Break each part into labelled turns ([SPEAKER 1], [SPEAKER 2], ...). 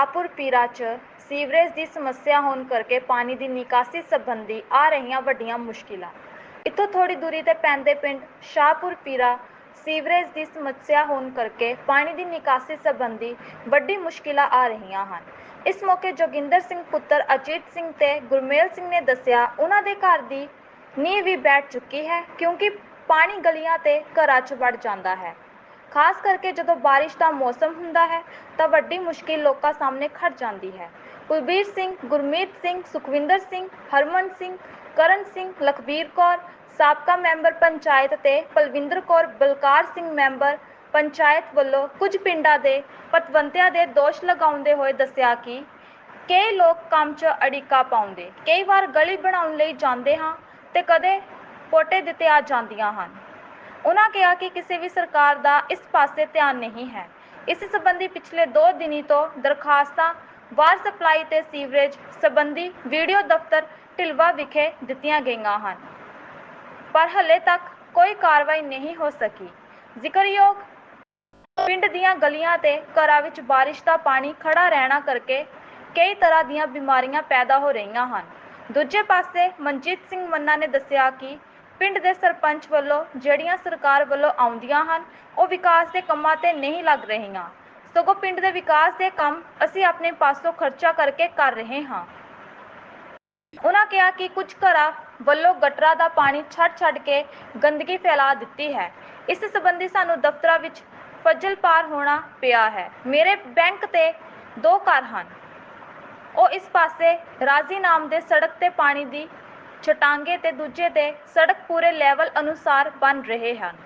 [SPEAKER 1] ਸ਼ਾਹਪੁਰ ਪੀਰਾ 'ਚ ਸੀਵਰੇਜ ਦੀ ਸਮੱਸਿਆ ਹੋਣ ਕਰਕੇ ਪਾਣੀ ਦੀ ਨਿਕਾਸੀ ਸੰਬੰਧੀ ਆ ਰਹੀਆਂ ਵੱਡੀਆਂ ਮੁਸ਼ਕਿਲਾਂ। ਇੱਥੋਂ ਥੋੜੀ ਦੂਰੀ ਤੇ ਪੈਂਦੇ ਪਿੰਡ ਸ਼ਾਹਪੁਰ ਪੀਰਾ ਸੀਵਰੇਜ ਦੀ ਸਮੱਸਿਆ ਹੋਣ ਕਰਕੇ ਪਾਣੀ ਦੀ ਨਿਕਾਸੀ ਸੰਬੰਧੀ ਵੱਡੀ ਮੁਸ਼ਕਿਲਾਂ ਆ ਰਹੀਆਂ ਹਨ। ਇਸ ਮੌਕੇ ਜੋਗਿੰਦਰ ਸਿੰਘ ਪੁੱਤਰ ਅਜੀਤ ਸਿੰਘ ਤੇ ਗੁਰਮੇਲ ਸਿੰਘ ਨੇ ਦੱਸਿਆ, ਉਹਨਾਂ ਦੇ ਘਰ ਦੀ ਨੀਂਹ ਵੀ ਬੈਠ ਚੁੱਕੀ ਹੈ ਕਿਉਂਕਿ ਪਾਣੀ ਗਲੀਆਂ ਤੇ ਘਰਾਂ 'ਚ ਵੜ ਜਾਂਦਾ ਹੈ। ਖਾਸ ਕਰਕੇ ਜਦੋਂ ਬਾਰਿਸ਼ ਦਾ ਮੌਸਮ ਹੁੰਦਾ ਹੈ, ਤਾਂ ਵੱਡੀ ਮੁਸ਼ਕਿਲ ਲੋਕਾਂ ਸਾਹਮਣੇ ਖੜ ਜਾਂਦੀ ਹੈ। ਕੁਲਬੀਰ ਸਿੰਘ, ਗੁਰਮੀਤ ਸਿੰਘ, ਸੁਖਵਿੰਦਰ ਸਿੰਘ, ਹਰਮਨ ਸਿੰਘ, ਕਰਨ ਸਿੰਘ, ਲਖਬੀਰ ਕੌਰ, ਸਾਬਕਾ ਮੈਂਬਰ ਪੰਚਾਇਤ ਤੇ ਪਲਵਿੰਦਰ ਕੌਰ ਬਲਕਾਰ ਸਿੰਘ ਮੈਂਬਰ ਪੰਚਾਇਤ ਵੱਲੋਂ ਕੁਝ ਪਿੰਡਾਂ ਦੇ ਪਤਵੰਤਿਆਂ ਦੇ ਦੋਸ਼ ਲਗਾਉਂਦੇ ਹੋਏ ਦੱਸਿਆ ਕਿ ਕਈ ਲੋਕ ਕੰਮ 'ਚ ਅੜਿੱਕਾ ਪਾਉਂਦੇ, ਕਈ ਵਾਰ ਗਲੀ ਬਣਾਉਣ ਲਈ ਜਾਂਦੇ ਹਾਂ ਤੇ ਕਦੇ ਪੋਟੇ ਦਿੱਤੇ ਆ ਜਾਂਦੀਆਂ ਹਨ। ਉਨ੍ਹਾਂ ਕਿਹਾ ਕਿ ਕਿਸੇ ਵੀ ਸਰਕਾਰ ਦਾ ਇਸ ਪਾਸੇ ਧਿਆਨ ਨਹੀਂ ਹੈ। ਇਸ ਸੰਬੰਧੀ ਪਿਛਲੇ 2 ਦਿਨੀ ਤੋਂ ਦਰਖਾਸਤਾਂ, ਵਾਰ ਸਪਲਾਈ ਤੇ ਸੀਵਰੇਜ ਸੰਬੰਧੀ ਵੀਡੀਓ ਦਫ਼ਤਰ ਢਿਲਵਾ ਵਿਖੇ ਦਿੱਤੀਆਂ ਗਈਆਂ ਹਨ। ਪਰ ਹਲੇ ਤੱਕ ਕੋਈ ਕਾਰਵਾਈ ਨਹੀਂ ਹੋ ਸਕੀ। ਜ਼ਿਕਰਯੋਗ ਪਿੰਡ ਦੀਆਂ ਗਲੀਆਂ ਤੇ ਘਰਾਂ ਵਿੱਚ ਬਾਰਿਸ਼ ਦਾ ਪਾਣੀ ਖੜਾ ਰਹਿਣਾ ਕਰਕੇ ਕਈ ਤਰ੍ਹਾਂ ਦੀਆਂ ਬਿਮਾਰੀਆਂ ਪੈਦਾ ਹੋ ਰਹੀਆਂ ਹਨ। ਦੂਜੇ ਪਾਸੇ ਮਨਜੀਤ ਸਿੰਘ ਮੰਨਾ ਨੇ ਦੱਸਿਆ ਕਿ ਪਿੰਡ ਦੇ ਸਰਪੰਚ ਵੱਲੋਂ ਜਿਹੜੀਆਂ ਸਰਕਾਰ ਵੱਲੋਂ ਆਉਂਦੀਆਂ ਹਨ, ਉਹ ਵਿਕਾਸ ਦੇ ਕੰਮਾਂ ਤੇ ਨਹੀਂ ਲੱਗ ਰਹੀਆਂ। ਸਗੋਂ ਪਿੰਡ ਦੇ ਵਿਕਾਸ ਦੇ ਕੰਮ ਅਸੀਂ ਆਪਣੇ ਪਾਸੋਂ ਖਰਚਾ ਕਰਕੇ ਕਰ ਰਹੇ ਹਾਂ। ਉਹਨਾਂ ਕਿਹਾ ਕਿ ਕੁਝ ਘਰਾਂ ਵੱਲੋਂ ਗਟਰਾਂ ਦਾ ਪਾਣੀ ਛੱਡ-ਛੱਡ ਕੇ ਗੰਦਗੀ ਫੈਲਾ ਦਿੱਤੀ ਹੈ। ਇਸ ਸੰਬੰਧੀ ਸਾਨੂੰ ਦਫ਼ਤਰਾਂ ਵਿੱਚ ਫੱਜਲ ਪਾਰ ਹੋਣਾ ਪਿਆ ਹੈ। ਮੇਰੇ ਬੈਂਕ ਤੇ ਦੋ ਘਰ ਹਨ। ਉਹ ਇਸ ਪਾਸੇ ਰਾਜ਼ੀ ਨਾਮ ਦੇ ਸੜਕ ਤੇ ਪਾਣੀ ਦੀ ਛਟਾਂਗੇ ਤੇ ਦੂਜੇ ਤੇ ਸੜਕ ਪੂਰੇ ਲੈਵਲ ਅਨੁਸਾਰ ਬਣ ਰਹੇ ਹਨ।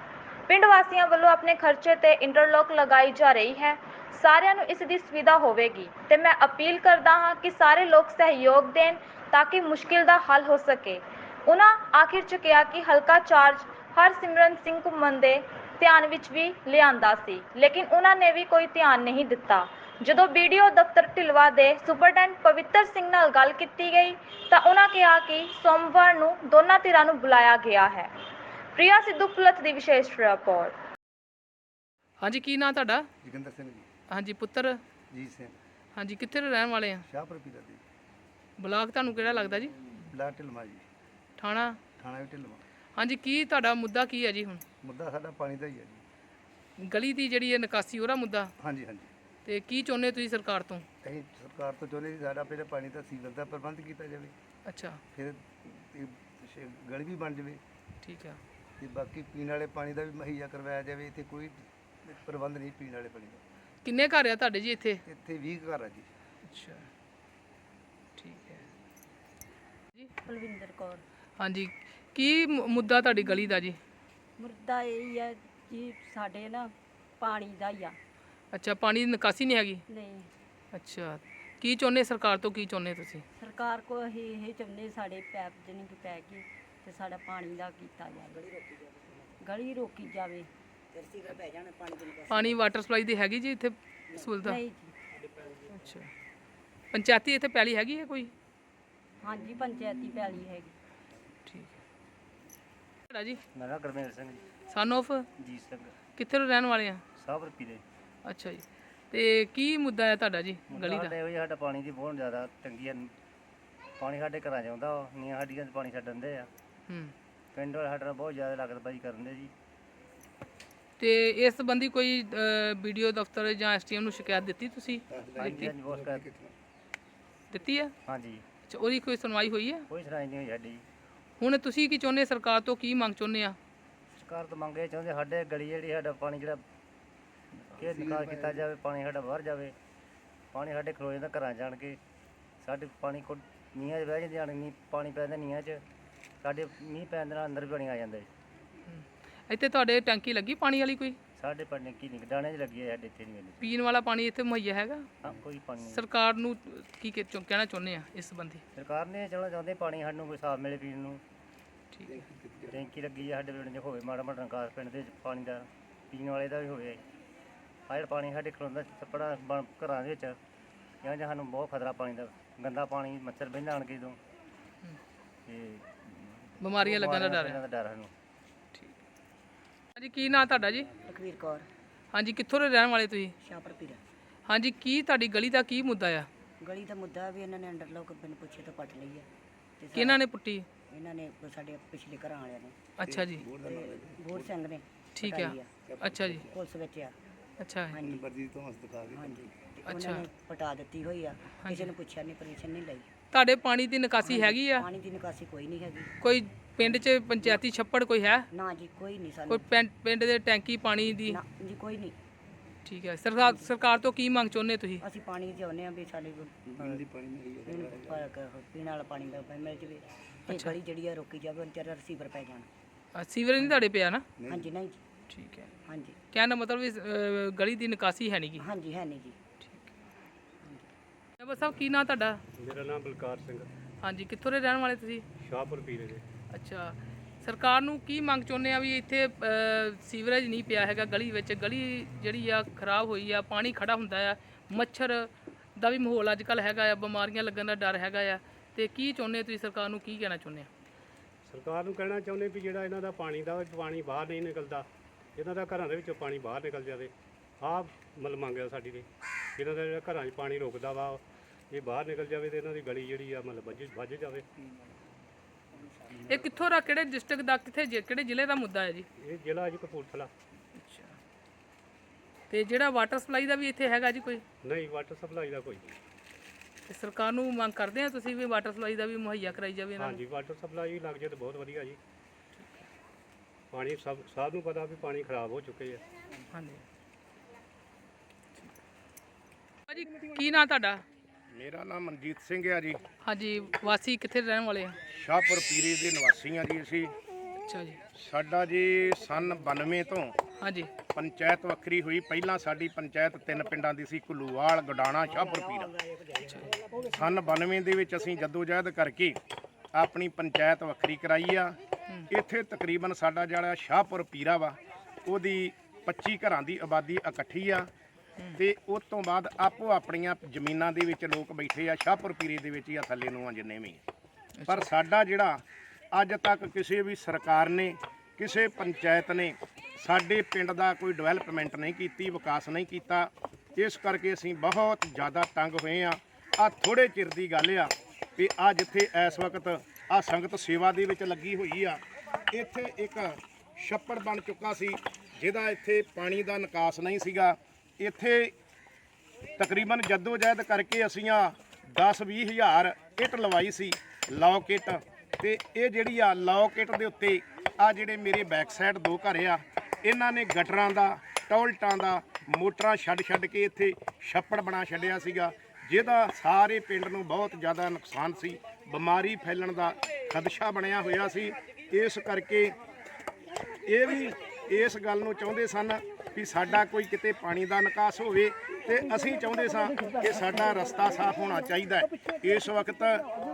[SPEAKER 1] ਪਿੰਡ ਵਾਸੀਆਂ ਵੱਲੋਂ ਆਪਣੇ ਖਰਚੇ ਤੇ ਇੰਟਰਲੋਕ ਲਗਾਈ ਜਾ ਰਹੀ ਹੈ। ਸਾਰਿਆਂ ਨੂੰ ਇਸ ਦੀ ਸੁਵਿਧਾ ਹੋਵੇਗੀ ਤੇ ਮੈਂ ਅਪੀਲ ਕਰਦਾ ਹਾਂ ਕਿ ਸਾਰੇ ਲੋਕ ਸਹਿਯੋਗ ਦੇਣ ਤਾਂ ਕਿ ਮੁਸ਼ਕਿਲ ਦਾ ਹੱਲ ਹੋ ਸਕੇ। ਉਹਨਾਂ ਆਖਿਰ ਚ ਕਿਹਾ ਕਿ ਹਲਕਾ ਚਾਰਜ ਹਰਸਿਮਰਨ ਸਿੰਘ ਘੁੰਮਣ ਦੇ ਧਿਆਨ ਵਿੱਚ ਵੀ ਲਿਆਂਦਾ ਸੀ, ਲੇਕਿਨ ਉਹਨਾਂ ਨੇ ਵੀ ਕੋਈ ਧਿਆਨ ਨਹੀਂ ਦਿੱਤਾ। ਜਦੋਂ ਵੀਡੀਓ ਦਫ਼ਤਰ ਢਿਲਵਾ ਦੇ ਸੁਪਰਡੈਂਟ ਪਵਿੱਤਰ ਸਿੰਘ ਨਾਲ ਗੱਲ ਕੀਤੀ ਗਈ ਤਾਂ ਉਹਨਾਂ ਕਿਹਾ ਕਿ ਸੋਮਵਾਰ ਨੂੰ ਦੋਨਾਂ ਧਿਰਾਂ ਨੂੰ ਬੁਲਾਇਆ ਗਿਆ ਹੈ। ਪ੍ਰਿਆ ਸਿੱਧੂ ਪੁਲਤ ਦੀ ਵਿਸ਼ੇਸ਼ ਰਿਪੋਰਟ।
[SPEAKER 2] ਹਾਂਜੀ ਕੀ ਨਾਂ ਤੁਹਾਡਾ?
[SPEAKER 3] ਜੋਗਿੰਦਰ ਸਿੰਘ ਜੀ।
[SPEAKER 2] ਹਾਂਜੀ ਪੁੱਤਰ?
[SPEAKER 3] ਜੀ ਸਿੰਘ।
[SPEAKER 2] ਹਾਂਜੀ ਕਿੱਥੇ ਦੇ ਰਹਿਣ ਵਾਲੇ ਆ?
[SPEAKER 3] ਸ਼ਾਹਪੁਰ ਪੀਰਾ ਦੀ।
[SPEAKER 2] ਬਲਾਕ ਤੁਹਾਨੂੰ ਕਿਹੜਾ ਲੱਗਦਾ ਜੀ?
[SPEAKER 3] ਬਲਾ ਢਿਲਮਾ ਜੀ।
[SPEAKER 2] ਥਾਣਾ?
[SPEAKER 3] ਥਾਣਾ ਵੀ ਢਿਲਮਾ
[SPEAKER 2] ਹਾਂਜੀ ਕੀ ਤੁਹਾਡਾ ਮੁੱਦਾ ਕੀ ਹੈ ਜੀ ਹੁਣ?
[SPEAKER 3] ਮੁੱਦਾ ਸਾਡਾ ਪਾਣੀ ਦਾ ਹੀ ਹੈ ਜੀ।
[SPEAKER 2] ਗਲੀ ਦੀ ਜਿਹੜੀ ਹੈ ਨਿਕਾਸੀ ਉਹਦਾ ਮੁੱਦਾ?
[SPEAKER 3] ਹਾਂਜੀ ਹਾਂਜੀ।
[SPEAKER 2] ਤੇ ਕੀ ਚਾਹੁੰਦੇ ਤੁਸੀਂ ਸਰਕਾਰ ਤੋਂ?
[SPEAKER 3] ਅਸੀਂ ਸਰਕਾਰ ਤੋਂ ਚਾਹੁੰਦੇ ਜੀ ਸਾਡਾ ਪਹਿਲੇ ਪਾਣੀ ਦਾ ਸੀਵਰ ਦਾ ਪ੍ਰਬੰਧ ਕੀਤਾ ਜਾਵੇ।
[SPEAKER 2] ਅੱਛਾ।
[SPEAKER 3] ਫਿਰ ਇਹ ਸ਼- ਗਲੀ ਵੀ ਬਣ ਜਾਵੇ।
[SPEAKER 2] ਠੀਕ ਆ।
[SPEAKER 3] ਤੇ ਬਾਕੀ ਪੀਣ ਵਾਲੇ ਪਾਣੀ ਦਾ ਵੀ ਮੁਹੱਈਆ ਕਰਵਾਇਆ ਜਾਵੇ ਇੱਥੇ ਕੋਈ ਪ੍ਰਬੰਧ ਨਹੀਂ ਪੀਣ ਵਾਲੇ ਪਾਣੀ ਦਾ।
[SPEAKER 2] ਕਿੰਨੇ ਘਰ ਆ ਤੁਹਾਡੇ ਜੀ ਇੱਥੇ?
[SPEAKER 3] ਇੱਥੇ 20 ਘਰ ਆ ਜੀ।
[SPEAKER 2] ਅੱਛਾ। ਠੀਕ ਹੈ। ਜੀ
[SPEAKER 4] ਬਲਵਿੰਦਰ ਕੌਰ।
[SPEAKER 2] ਹਾਂਜੀ। ਕੀ ਮੁ- ਮੁੱਦਾ ਤੁਹਾਡੀ ਗਲੀ ਦਾ ਜੀ?
[SPEAKER 4] ਮੁਰਦਾ ਇਹ ਹੈ ਕਿ ਸਾਡੇ ਨਾ ਪਾਣੀ ਦਾ ਹੀ ਆ।
[SPEAKER 2] ਅੱਛਾ ਪਾਣੀ ਦੀ ਨਿਕਾਸੀ ਨਹੀਂ ਹੈਗੀ?
[SPEAKER 4] ਨਹੀਂ।
[SPEAKER 2] ਅੱਛਾ ਕੀ ਚਾਹੁੰਦੇ ਸਰਕਾਰ ਤੋਂ ਕੀ ਚਾਹੁੰਦੇ ਤੁਸੀਂ?
[SPEAKER 4] ਸਰਕਾਰ ਕੋ ਅਸੀਂ ਇਹ ਚਾਹੁੰਦੇ ਸਾਡੇ ਪੈਪ ਜਣੀ ਕਿ ਪੈ ਕੇ ਤੇ ਸਾਡਾ ਪਾਣੀ ਦਾ ਕੀਤਾ ਜਾਵੇ। ਗਲੀ ਰੋਕੀ ਜਾਵੇ।
[SPEAKER 2] ਪਾਣੀ ਵਾਟਰ ਸਪਲਾਈ ਦੀ ਹੈਗੀ ਜੀ ਇੱਥੇ ਸਹੂਲਤ?
[SPEAKER 4] ਨਹੀਂ ਜੀ।
[SPEAKER 2] ਅੱਛਾ। ਪੰਚਾਇਤੀ ਇੱਥੇ ਪੈਲੀ ਹੈਗੀ ਹੈ ਕੋਈ?
[SPEAKER 4] ਹਾਂਜੀ ਪੰਚਾਇਤੀ ਪੈਲੀ ਹੈਗੀ।
[SPEAKER 2] ਠੀਕ ਹੈ। ਤੁਹਾਡਾ ਜੀ?
[SPEAKER 5] ਮੇਰਾ ਗੁਰਮੇਲ ਸਿੰਘ ਜੀ।
[SPEAKER 2] ਸਨ ਆਫ
[SPEAKER 5] ਜੀ ਸਿੰਘ।
[SPEAKER 2] ਕਿੱਥੇ ਦੇ ਰਹਿਣ ਵਾਲੇ ਆ?
[SPEAKER 5] ਸਾਬਰ ਪੀਰੇ
[SPEAKER 2] ਅੱਛਾ ਜੀ। ਤੇ ਕੀ ਮੁੱਦਾ ਹੈ ਤੁਹਾਡਾ ਜੀ ਗਲੀ ਦਾ?
[SPEAKER 5] ਸਾਡੇ ਹੋਈ ਸਾਡਾ ਪਾਣੀ ਦੀ ਬਹੁਤ ਜ਼ਿਆਦਾ ਤੰਗੀ ਹੈ ਪਾਣੀ ਸਾਡੇ ਘਰਾਂ 'ਚ ਆਉਂਦਾ ਵਾ, ਨੀਆਂ ਸਾਡੀਆਂ 'ਚ ਪਾਣੀ ਛੱਡਣ ਦੇ ਆ।
[SPEAKER 2] ਹੂੰ।
[SPEAKER 5] ਪਿੰਡ ਵਾਲੇ ਸਾਡਾ ਨਾਲ ਬਹੁਤ ਜ਼ਿਆਦਾ ਲੱਗਦਬਾਜੀ ਕਰਨ ਦੇ ਜੀ।
[SPEAKER 2] ਤੇ ਇਸ ਸੰਬੰਧੀ ਕੋਈ ਵੀਡੀਓ ਦਫ਼ਤਰ ਜਾਂ ਐਸਟੀਐਮ ਨੂੰ ਸ਼ਿਕਾਇਤ ਦਿੱਤੀ ਤੁਸੀਂ?
[SPEAKER 5] ਹਾਂਜੀ ਹਾਂਜੀ ਬਹੁਤ ਕਰ
[SPEAKER 2] ਦਿੱਤੀ। ਹੈ
[SPEAKER 5] ਹਾਂਜੀ।
[SPEAKER 2] ਅੱਛਾ ਉਹਦੀ ਕੋਈ ਸੁਣਵਾਈ ਹੋਈ ਹੈ
[SPEAKER 5] ਕੋਈ ਸੁਣਾਈ ਨਹੀਂ ਹੋਈ ਸਾਡੀ
[SPEAKER 2] ਹੁਣ ਤੁਸੀਂ ਕੀ ਚਾਹੁੰਦੇ ਸਰਕਾਰ ਤੋਂ ਕੀ ਮੰਗ ਚਾਹੁੰਦੇ ਆ?
[SPEAKER 5] ਸਰਕਾਰ ਤੋਂ ਮੰਗੇ ਚਾਹੁੰਦੇ ਸਾਡੇ ਗਲੀ ਜਿਹੜੀ ਸਾਡਾ ਪਾਣੀ ਜਿਹੜਾ ਕਿ ਨਿਕਾਲ ਕੀਤਾ ਜਾਵੇ ਪਾਣੀ ਸਾਡਾ ਬਾਹਰ ਜਾਵੇ ਪਾਣੀ ਸਾਡੇ ਖਲੋ ਜਾਂਦਾ ਘਰਾਂ 'ਚ ਜਾਣ ਕੇ ਸਾਡੇ ਪਾਣੀ ਕੋ ਨੀਆਂ 'ਚ ਬਹਿ ਜਾਂਦੇ ਜਾਣ ਨੀ ਪਾਣੀ ਪੈ ਜਾਂਦਾ ਨੀਆਂ 'ਚ ਸਾਡੇ ਮੀਂਹ ਪੈਣ ਦੇ ਨਾਲ ਅੰਦਰ ਵੀ ਪਾਣੀ ਆ ਜਾਂਦਾ ਜੀ।
[SPEAKER 2] ਇੱਥੇ ਤੁਹਾਡੇ ਟੈਂਕੀ ਲੱਗੀ ਪਾਣੀ ਵਾਲੀ ਕੋਈ?
[SPEAKER 5] ਸਾਡੇ ਪਿੰਡ ਕੀ ਨਹੀਂ ਡਾਣੇ 'ਚ ਲੱਗੀ ਹੈ ਸਾਡੇ ਇੱਥੇ ਨਹੀਂ ਮਿਲਦੀ।
[SPEAKER 2] ਪੀਣ ਵਾਲਾ ਪਾਣੀ ਇੱਥੇ ਮੁਹੱਈਆ ਹੈਗਾ?
[SPEAKER 5] ਹਾਂ ਕੋਈ ਪਾਣੀ ਨਹੀਂ।
[SPEAKER 2] ਸਰਕਾਰ ਨੂੰ ਕੀ ਕਹਿ- ਚੋ- ਕਹਿਣਾ ਚਾਹੁੰਦੇ ਆ ਇਸ ਸੰਬੰਧੀ?
[SPEAKER 5] ਸਰਕਾਰ ਨੇ ਚਲੋ ਚਾਹੁੰਦੇ ਪਾਣੀ ਸਾਨੂੰ ਕੋਈ ਸਾਫ਼ ਮਿਲੇ ਪੀਣ ਨੂੰ।
[SPEAKER 2] ਠੀਕ ਹੈ।
[SPEAKER 5] ਟੈਂਕੀ ਲੱਗੀ ਹੈ ਸਾਡੇ ਪਿੰਡ 'ਚ ਹੋਵੇ ਮਾੜਾ ਮਾੜਾ ਨਿਕਾਸ ਪਿੰਡ ਦੇ ਵਿੱਚ ਪਾਣੀ ਦਾ ਪੀਣ ਵਾਲੇ ਦਾ ਵੀ ਹੋਵੇ। ਆਹ ਜਿਹੜਾ ਪਾਣੀ ਸਾਡੇ ਖਲੋਂਦਾ ਛੱਪੜਾ ਬਣ ਘਰਾਂ ਦੇ ਵਿੱਚ। ਇਹਨਾਂ 'ਚ ਸਾਨੂੰ ਬਹੁਤ ਖਤਰਾ ਪਾਣੀ ਦਾ। ਗੰਦਾ ਪਾਣੀ ਮੱਛਰ ਬਹਿੰਦਾ ਆਣ ਕੇ ਜਦੋਂ। ਤੇ
[SPEAKER 2] ਬਿਮਾਰੀਆਂ ਲੱਗਣ ਦਾ ਡਰ ਹੈ।
[SPEAKER 5] ਦਾ ਡਰ ਸਾਨੂੰ।
[SPEAKER 2] ਹਾਂਜੀ ਕੀ ਨਾਂ ਤੁਹਾਡਾ ਜੀ?
[SPEAKER 4] ਲਖਵੀਰ ਕੌਰ।
[SPEAKER 2] ਹਾਂਜੀ ਕਿੱਥੋਂ ਦੇ ਰਹਿਣ ਵਾਲੇ ਤੁਸੀਂ?
[SPEAKER 4] ਸ਼ਾਹਪੁਰ ਪੀਰਾ।
[SPEAKER 2] ਹਾਂਜੀ ਕੀ ਤੁਹਾਡੀ ਗਲੀ ਦਾ ਕੀ ਮੁੱਦਾ ਆ?
[SPEAKER 4] ਗਲੀ ਦਾ ਮੁੱਦਾ ਵੀ ਇਹਨਾਂ ਨੇ ਅੰਡਰਲੋਕ ਬਿਨ ਪੁੱਛੇ ਤੋਂ ਪੱਟ ਲਈ ਹੈ ਤੇ ਸਾ-
[SPEAKER 2] ਕਿਹਨਾਂ ਨੇ ਪੁੱਟੀ?
[SPEAKER 4] ਇਹਨਾਂ ਨੇ ਸਾਡੇ ਪਿਛਲੇ ਘਰਾਂ ਵਾਲਿਆਂ ਨੇ।
[SPEAKER 2] ਅੱਛਾ ਜੀ।
[SPEAKER 4] ਤੇ ਬੋਰ ਸਿੰਘ ਨੇ
[SPEAKER 2] ਠੀਕ ਆ।
[SPEAKER 4] ਪਟਾਈ
[SPEAKER 2] ਅੱਛਾ ਜੀ।
[SPEAKER 4] ਪੁਲਿਸ ਵਿੱਚ ਆ।
[SPEAKER 2] ਅੱਛਾ।
[SPEAKER 4] ਹਾਂਜੀ
[SPEAKER 3] ਵਰਦੀ ਤੋਂ ਹੱਸ ਦਿਖਾ ਕੇ
[SPEAKER 4] ਹਾਂਜੀ। ਤੇ
[SPEAKER 2] ਅੱਛਾ।
[SPEAKER 4] ਉਹਨਾਂ ਨੇ ਪਟਾ ਦਿੱਤੀ ਹੋਈ ਆ। ਕਿਸੇ ਨੇ ਪੁੱਛਿਆ ਨਹੀਂ ਪਰਮਿਸ਼ਨ ਨਹੀਂ ਲਈ।
[SPEAKER 2] ਤੁਹਾਡੇ ਪਾਣੀ ਦੀ ਨਿਕਾਸੀ ਹੈਗੀ ਆ?
[SPEAKER 4] ਪਾਣੀ ਦੀ ਨਿਕਾਸੀ ਕੋਈ ਨਹੀਂ ਹੈਗੀ।
[SPEAKER 2] ਕੋਈ ਪਿੰਡ 'ਚ ਪੰਚਾਇਤੀ ਛੱਪੜ ਕੋਈ ਹੈ?
[SPEAKER 4] ਨਾ ਜੀ ਕੋਈ ਨਹੀਂ
[SPEAKER 2] ਕੋਈ
[SPEAKER 4] ਸਾਨੂੰ
[SPEAKER 2] ਪਿੰਡ ਪਿੰਡ ਦੇ ਟੈਂਕੀ ਪਾਣੀ ਦੀ?
[SPEAKER 4] ਨਾ ਜੀ ਕੋਈ ਨਹੀਂ
[SPEAKER 2] ਠੀਕ ਹੈ। ਸਰਕਾਰ ਸਰਕਾਰ ਤੋਂ ਕੀ ਮੰਗ ਚਾਹੁੰਦੇ ਤੁਸੀਂ?
[SPEAKER 4] ਅਸੀਂ ਪਾਣੀ ਚਾਹੁੰਦੇ ਆ ਵੀ ਸਾਡੇ
[SPEAKER 3] ਪੀਣ ਦੀ ਪਾਣੀ ਨਹੀਂ ਹੈ
[SPEAKER 4] ਪੀਣ ਪੀਣ ਵਾਲਾ ਪਾਣੀ ਦਾ ਮਿਲ ਜਵੇ। ਤੇ ਗਲੀ ਜਿਹੜੀ ਆ ਰੋਕੀ ਜਾਵੇ ਉਹਨਾਂ ਚਿਰ ਰਿਸੀਵਰ ਪੈ ਜਾਣ।
[SPEAKER 2] ਅ, ਸੀਵਰੇਜ ਨਹੀਂ ਤੁਹਾਡੇ ਪਿਆ ਨਾ?
[SPEAKER 4] ਹਾਂਜੀ ਨਹੀਂ ਜੀ।
[SPEAKER 2] ਠੀਕ ਹੈ।
[SPEAKER 4] ਹਾਂਜੀ।
[SPEAKER 2] ਕਹਿਣ ਦਾ ਮਤਲਬ ਅ, ਗਲੀ ਦੀ ਨਿਕਾਸੀ ਹੈ ਨਹੀਂਗੀ
[SPEAKER 4] ਹਾਂਜੀ ਹੈ ਨਹੀਂ ਜੀ
[SPEAKER 2] ਬਸ ਸਾਹਿਬ ਕੀ ਨਾਂ ਤੁਹਾਡਾ?
[SPEAKER 6] ਮੇਰਾ ਨਾਮ ਬਲਕਾਰ ਸਿੰਘ
[SPEAKER 2] ਹਾਂਜੀ ਕਿੱਥੋਂ ਦੇ ਰਹਿਣ ਵਾਲੇ ਤੁਸੀਂ?
[SPEAKER 6] ਸ਼ਾਹਪੁਰ ਪੀਰੇ ਦੇ।
[SPEAKER 2] ਅੱਛਾ। ਸਰਕਾਰ ਨੂੰ ਕੀ ਮੰਗ ਚਾਹੁੰਦੇ ਆ ਵੀ ਇੱਥੇ ਸੀਵਰੇਜ ਨਹੀਂ ਪਿਆ ਹੈਗਾ ਗਲੀ ਵਿੱਚ? ਗਲੀ ਜਿਹੜੀ ਆ ਖਰਾਬ ਹੋਈ ਆ ਪਾਣੀ ਖੜਾ ਹੁੰਦਾ ਆ ਮੱਛਰ ਦਾ ਵੀ ਮਾਹੌਲ ਅੱਜ ਕੱਲ ਹੈਗਾ ਆ ਬਿਮਾਰੀਆਂ ਲੱਗਣ ਦਾ ਡਰ ਹੈਗਾ ਆ। ਤੇ ਕੀ ਚਾਹੁੰਦੇ ਤੁਸੀਂ ਸਰਕਾਰ ਨੂੰ ਕੀ ਕਹਿਣਾ ਚਾਹੁੰਦੇ ਆ?
[SPEAKER 6] ਸਰਕਾਰ ਨੂੰ ਕਹਿਣਾ ਚਾਹੁੰਦੇ ਵੀ ਜਿਹੜਾ ਇਹਨਾਂ ਦਾ ਪਾਣੀ ਦਾ ਪਾਣੀ ਬਾਹਰ ਨਹੀਂ ਨਿਕਲਦਾ ਇਹਨਾਂ ਦਾ ਘਰਾਂ ਦੇ ਵਿੱਚੋਂ ਪਾਣੀ ਬਾਹਰ ਨਿਕਲ ਜਾਵੇ। ਆਹ ਮਤਲਬ ਮੰਗਿਆ ਸਾਡੀ ਨੇ ਇਹਨਾਂ ਦਾ ਜਿਹੜਾ ਘਰਾਂ 'ਚ ਪਾਣੀ ਰੁਕਦਾ ਵਾ ਇਹ ਬਾਹਰ ਨਿਕਲ ਜਾਵੇ ਤੇ ਇਹਨਾਂ ਦੀ ਗਲੀ ਜਿਹੜੀ ਆ ਮਤਲਬ ਵੱਜ ਵੱਜ ਜਾਵੇ।
[SPEAKER 2] ਇਹ ਕਿੱਥੋਂ ਦਾ ਕਿਹੜੇ ਡਿਸਟ੍ਰਿਕਟ ਦਾ ਕਿੱਥੇ ਜ਼ਿ- ਕਿਹੜੇ ਜ਼ਿਲ੍ਹੇ ਦਾ ਮੁੱਦਾ ਹੈ ਜੀ?
[SPEAKER 6] ਇਹ ਜ਼ਿਲ੍ਹਾ ਜੀ ਕਪੂਰਥਲਾ।
[SPEAKER 2] ਤੇ ਜਿਹੜਾ ਵਾਟਰ ਸਪਲਾਈ ਦਾ ਵੀ ਇੱਥੇ ਹੈਗਾ ਜੀ ਕੋਈ?
[SPEAKER 6] ਨਹੀਂ ਵਾਟਰ ਸਪਲਾਈ ਦਾ ਕੋਈ ਨਹੀਂ।
[SPEAKER 2] ਤੇ ਸਰਕਾਰ ਨੂੰ ਮੰਗ ਕਰਦੇ ਆ ਤੁਸੀਂ ਵੀ ਵਾਟਰ ਸਪਲਾਈ ਦਾ ਵੀ ਮੁਹੱਈਆ ਕਰਾਈ ਜਾਵੇ ਇਹਨਾਂ ਨੂੰ।
[SPEAKER 6] ਹਾਂਜੀ ਵਾਟਰ ਸਪਲਾਈ ਲੱਗ ਜਾਏ ਤਾਂ ਬਹੁਤ ਵਧੀਆ ਜੀ। ਪਾਣੀ ਸਭ ਸਭ ਨੂੰ ਪਤਾ ਵੀ ਪਾਣੀ ਖਰਾਬ ਹੋ ਚੁੱਕੇ ਆ।
[SPEAKER 2] ਹਾਂਜੀ। ਭਾਜੀ ਕੀ ਨਾਂ ਤੁਹਾਡਾ?
[SPEAKER 7] ਮੇਰਾ ਨਾਮ ਮਨਜੀਤ ਸਿੰਘ ਹੈ ਜੀ।
[SPEAKER 2] ਹਾਂਜੀ ਵਾਸੀ ਕਿੱਥੇ ਦੇ ਰਹਿਣ ਵਾਲੇ ਆ?
[SPEAKER 7] ਸ਼ਾਹਪੁਰ ਪੀਰੇ ਦੇ ਨਿਵਾਸੀ ਹਾਂ ਜੀ ਅਸੀਂ।
[SPEAKER 2] ਅੱਛਾ ਜੀ।
[SPEAKER 7] ਸਾਡਾ ਜੀ ਸਨ 92 ਤੋਂ
[SPEAKER 2] ਹਾਂਜੀ।
[SPEAKER 7] ਪੰਚਾਇਤ ਵੱਖਰੀ ਹੋਈ। ਪਹਿਲਾਂ ਸਾਡੀ ਪੰਚਾਇਤ ਤਿੰਨ ਪਿੰਡਾਂ ਦੀ ਸੀ ਕੁਲੂਵਾਲ ਗਡਾਣਾ ਸ਼ਾਹਪੁਰ ਪੀਰਾ। ਸਨ 92 ਦੇ ਵਿੱਚ ਅਸੀਂ ਜਦੋਜਹਿਦ ਕਰਕੇ ਆਪਣੀ ਪੰਚਾਇਤ ਵੱਖਰੀ ਕਰਾਈ ਆ। ਇੱਥੇ ਤਕਰੀਬਨ ਸਾਡਾ ਜਿਹੜਾ ਸ਼ਾਹਪੁਰ ਪੀਰਾ ਵਾ ਉਹਦੀ 25 ਘਰਾਂ ਦੀ ਆਬਾਦੀ ਇਕੱਠੀ ਆ। ਤੇ ਉਸ ਤੋਂ ਬਾਅਦ ਆਪੋ ਆਪਣੀਆਂ ਜ਼ਮੀਨਾਂ ਦੇ ਵਿੱਚ ਲੋਕ ਬੈਠੇ ਆ ਸ਼ਾਹਪੁਰ ਪੀਰੇ ਦੇ ਵਿੱਚ ਹੀ ਆ ਥੱਲੇ ਨੂੰ ਆ ਜਿੰਨੇ ਵੀ ਪਰ ਸਾਡਾ ਜਿਹੜਾ ਅੱਜ ਤੱਕ ਕਿਸੇ ਵੀ ਸਰਕਾਰ ਨੇ ਕਿਸੇ ਪੰਚਾਇਤ ਨੇ ਸਾਡੇ ਪਿੰਡ ਦਾ ਕੋਈ ਡਿਵੈਲਪਮੈਂਟ ਨਹੀਂ ਕੀਤੀ ਵਿਕਾਸ ਨਹੀਂ ਕੀਤਾ ਇਸ ਕਰਕੇ ਅਸੀਂ ਬਹੁਤ ਜ਼ਿਆਦਾ ਤੰਗ ਹੋਏ ਆ। ਆ ਥੋੜੇ ਚਿਰ ਦੀ ਗੱਲ ਆ ਵੀ ਆ ਜਿੱਥੇ ਇਸ ਵਕਤ ਆ ਸੰਗਤ ਸੇਵਾ ਦੇ ਵਿੱਚ ਲੱਗੀ ਹੋਈ ਆ। ਇੱਥੇ ਇੱਕ ਛੱਪੜ ਬਣ ਚੁੱਕਾ ਸੀ, ਜਿਹਦਾ ਇੱਥੇ ਪਾਣੀ ਦਾ ਨਿਕਾਸ ਨਹੀਂ ਸੀਗਾ। ਇੱਥੇ ਤਕਰੀਬਨ ਜਹਿਦ ਕਰਕੇ ਅਸੀਂ ਆ 10-20 ਹਜ਼ਾਰ ਇੱਟ ਲਵਾਈ ਸੀ ਲੌਕ ਇੱਟ ਤੇ ਇਹ ਜਿਹੜੀ ਆ ਲੌਕ ਇੱਟ ਦੇ ਉੱਤੇ ਆ ਜਿਹੜੇ ਮੇਰੇ ਬੈਕ ਸਾਈਡ ਦੋ ਘਰ ਆ, ਇਹਨਾਂ ਨੇ ਗਟਰਾਂ ਦਾ, ਟੋਲਟਾਂ ਦਾ, ਮੋਟਰਾਂ ਛੱਡ ਛੱਡ ਕੇ ਇੱਥੇ ਛੱਪੜ ਬਣਾ ਛੱਡਿਆ ਸੀਗਾ। ਜਿਹਦਾ ਸਾਰੇ ਪਿੰਡ ਨੂੰ ਬਹੁਤ ਜ਼ਿਆਦਾ ਨੁਕਸਾਨ ਸੀ, ਬਿਮਾਰੀ ਫੈਲਣ ਦਾ ਖਦਸ਼ਾ ਬਣਿਆ ਹੋਇਆ ਸੀ। ਇਸ ਕਰਕੇ ਇਹ ਵੀ ਇਸ ਗੱਲ ਨੂੰ ਚਾਹੁੰਦੇ ਸਨ ਵੀ ਸਾਡਾ ਕੋਈ ਕਿਤੇ ਪਾਣੀ ਦਾ ਨਿਕਾਸ ਹੋਵੇ ਤੇ ਅਸੀਂ ਚਾਹੁੰਦੇ ਸਾਂ ਕਿ ਸਾਡਾ ਰਸਤਾ ਸਾਫ਼ ਹੋਣਾ ਚਾਹੀਦਾ ਹੈ। ਇਸ ਵਕਤ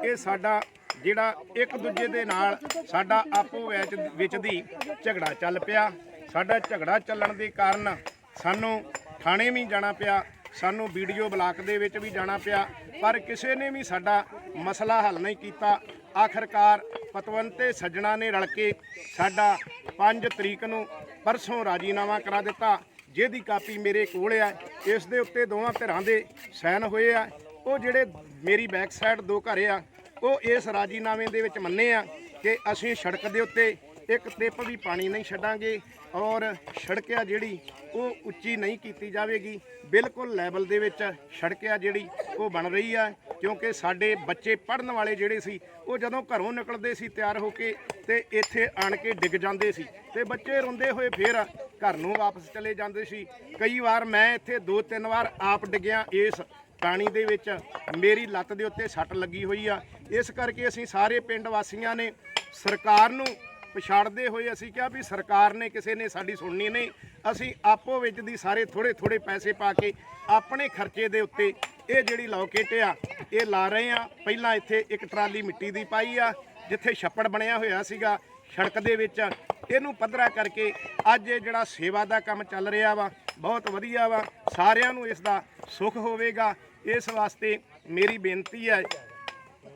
[SPEAKER 7] ਇਹ ਸਾਡਾ ਜਿਹੜਾ ਇੱਕ ਦੂਜੇ ਦੇ ਨਾਲ ਸਾਡਾ ਆਪੋ ਵਿੱਚ ਵਿੱਚ ਦੀ ਝਗੜਾ ਚੱਲ ਪਿਆ। ਸਾਡਾ ਝਗੜਾ ਚੱਲਣ ਦੇ ਕਾਰਨ ਸਾਨੂੰ ਥਾਣੇ ਵੀ ਜਾਣਾ ਪਿਆ। ਸਾਨੂੰ ਵੀਡੀਓ ਬਲਾਕ ਦੇ ਵਿੱਚ ਵੀ ਜਾਣਾ ਪਿਆ, ਪਰ ਕਿਸੇ ਨੇ ਵੀ ਸਾਡਾ ਮਸਲਾ ਹੱਲ ਨਹੀਂ ਕੀਤਾ। ਆਖਰਕਾਰ ਪਤਵੰਤੇ ਸੱਜਣਾ ਨੇ ਰਲ ਕੇ ਸਾਡਾ 5 ਤਰੀਕ ਨੂੰ ਪਰਸੋਂ ਰਾਜੀਨਾਮਾ ਕਰਾ ਦਿੱਤਾ। ਜਿਹਦੀ ਕਾਪੀ ਮੇਰੇ ਕੋਲ ਆ, ਇਸ ਦੇ ਉੱਤੇ ਦੋਵਾਂ ਧਿਰਾਂ ਦੇ ਸਾਈਨ ਹੋਏ ਆ। ਉਹ ਜਿਹੜੇ ਮੇਰੀ ਬੈਕ ਸਾਈਡ ਦੋ ਘਰ ਆ, ਉਹ ਇਸ ਰਾਜੀਨਾਮੇ ਦੇ ਵਿੱਚ ਮੰਨੇ ਆ ਕਿ ਅਸੀਂ ਸੜਕ ਦੇ ਉੱਤੇ ਇੱਕ ਟਿੱਪ ਵੀ ਪਾਣੀ ਨਹੀਂ ਛੱਡਾਂਗੇ। ਔਰ ਸੜਕ ਆ ਜਿਹੜੀ ਉਹ ਉੱਚੀ ਨਹੀਂ ਕੀਤੀ ਜਾਵੇਗੀ, ਬਿਲਕੁਲ ਲੈਵਲ ਦੇ ਵਿੱਚ ਸੜਕ ਆ ਜਿਹੜੀ ਉਹ ਬਣ ਰਹੀ ਆ, ਕਿਉਂਕਿ ਸਾਡੇ ਬੱਚੇ ਪੜਨ ਵਾਲੇ ਜਿਹੜੇ ਸੀ, ਉਹ ਜਦੋਂ ਘਰੋਂ ਨਿਕਲਦੇ ਸੀ ਤਿਆਰ ਹੋ ਕੇ ਤੇ ਇੱਥੇ ਆਣ ਕੇ ਡਿੱਗ ਜਾਂਦੇ ਸੀ ਤੇ ਬੱਚੇ ਰੋਂਦੇ ਹੋਏ ਫੇਰ ਘਰ ਨੂੰ ਵਾਪਸ ਚਲੇ ਜਾਂਦੇ ਸੀ। ਕਈ ਵਾਰ ਮੈਂ ਇੱਥੇ ਦੋ ਤਿੰਨ ਵਾਰ ਆਪ ਡਿੱਗਿਆ ਇਸ ਪਾਣੀ ਦੇ ਵਿੱਚ, ਮੇਰੀ ਲੱਤ ਦੇ ਉੱਤੇ ਸੱਟ ਲੱਗੀ ਹੋਈ ਆ। ਇਸ ਕਰਕੇ ਅਸੀਂ ਸਾਰੇ ਪਿੰਡ ਵਾਸੀਆਂ ਨੇ ਸਰਕਾਰ ਨੂੰ ਪਛਾੜਦੇ ਹੋਏ ਅਸੀਂ ਕਿਹਾ ਵੀ ਸਰਕਾਰ ਨੇ ਕਿਸੇ ਨੇ ਸਾਡੀ ਸੁਣਨੀ ਨਹੀਂ। ਅਸੀਂ ਆਪੋ ਵਿੱਚ ਦੀ ਸਾਰੇ ਥੋੜੇ ਥੋੜੇ ਪੈਸੇ ਪਾ ਕੇ ਆਪਣੇ ਖਰਚੇ ਦੇ ਉੱਤੇ ਇਹ ਜਿਹੜੀ ਲੌਕੇਟ ਆ, ਇਹ ਲਾ ਰਹੇ ਆ। ਪਹਿਲਾਂ ਇੱਥੇ ਇੱਕ ਟਰਾਲੀ ਮਿੱਟੀ ਦੀ ਪਾਈ ਆ, ਜਿੱਥੇ ਛੱਪੜ ਬਣਿਆ ਹੋਇਆ ਸੀਗਾ ਸੜਕ ਦੇ ਵਿੱਚ। ਇਹਨੂੰ ਪੱਧਰਾ ਕਰਕੇ ਅੱਜ ਇਹ ਜਿਹੜਾ ਸੇਵਾ ਦਾ ਕੰਮ ਚੱਲ ਰਿਹਾ ਵਾ, ਬਹੁਤ ਵਧੀਆ ਵਾ। ਸਾਰਿਆਂ ਨੂੰ ਇਸ ਦਾ ਸੁੱਖ ਹੋਵੇਗਾ। ਇਸ ਵਾਸਤੇ ਮੇਰੀ ਬੇਨਤੀ ਹੈ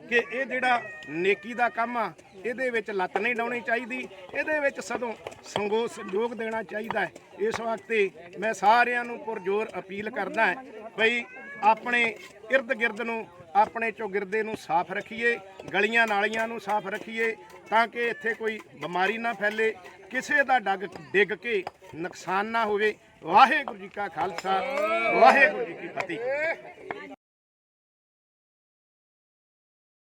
[SPEAKER 7] ਕਿ ਇਹ ਜਿਹੜਾ ਨੇਕੀ ਦਾ ਕੰਮ ਆ, ਇਹਦੇ ਵਿੱਚ ਲੱਤ ਨਹੀਂ ਡਾਉਣੀ ਚਾਹੀਦੀ। ਇਹਦੇ ਵਿੱਚ ਸਦੋਂ ਸੰਗੋ ਸੰਯੋਗ ਦੇਣਾ ਚਾਹੀਦਾ ਹੈ। ਇਸ ਵਕਤੇ ਮੈਂ ਸਾਰਿਆਂ ਨੂੰ ਪੁਰਜੋਰ ਅਪੀਲ ਕਰਦਾ ਹੈ ਬਈ ਆਪਣੇ ਇਰਦ ਗਿਰਦ ਨੂੰ, ਆਪਣੇ ਚੌਗਿਰਦੇ ਨੂੰ ਸਾਫ਼ ਰੱਖੀਏ, ਗਲੀਆਂ ਨਾਲੀਆਂ ਨੂੰ ਸਾਫ਼ ਰੱਖੀਏ, ਤਾਂ ਕਿ ਇੱਥੇ ਕੋਈ ਬਿਮਾਰੀ ਨਾ ਫੈਲੇ, ਕਿਸੇ ਦਾ ਡੱਗ ਡਿੱਗ ਕੇ ਨੁਕਸਾਨ ਨਾ ਹੋਵੇ। ਵਾਹਿਗੁਰੂ ਜੀ ਕਾ ਖਾਲਸਾ, ਵਾਹਿਗੁਰੂ ਜੀ ਕੀ ਫਤਿਹ।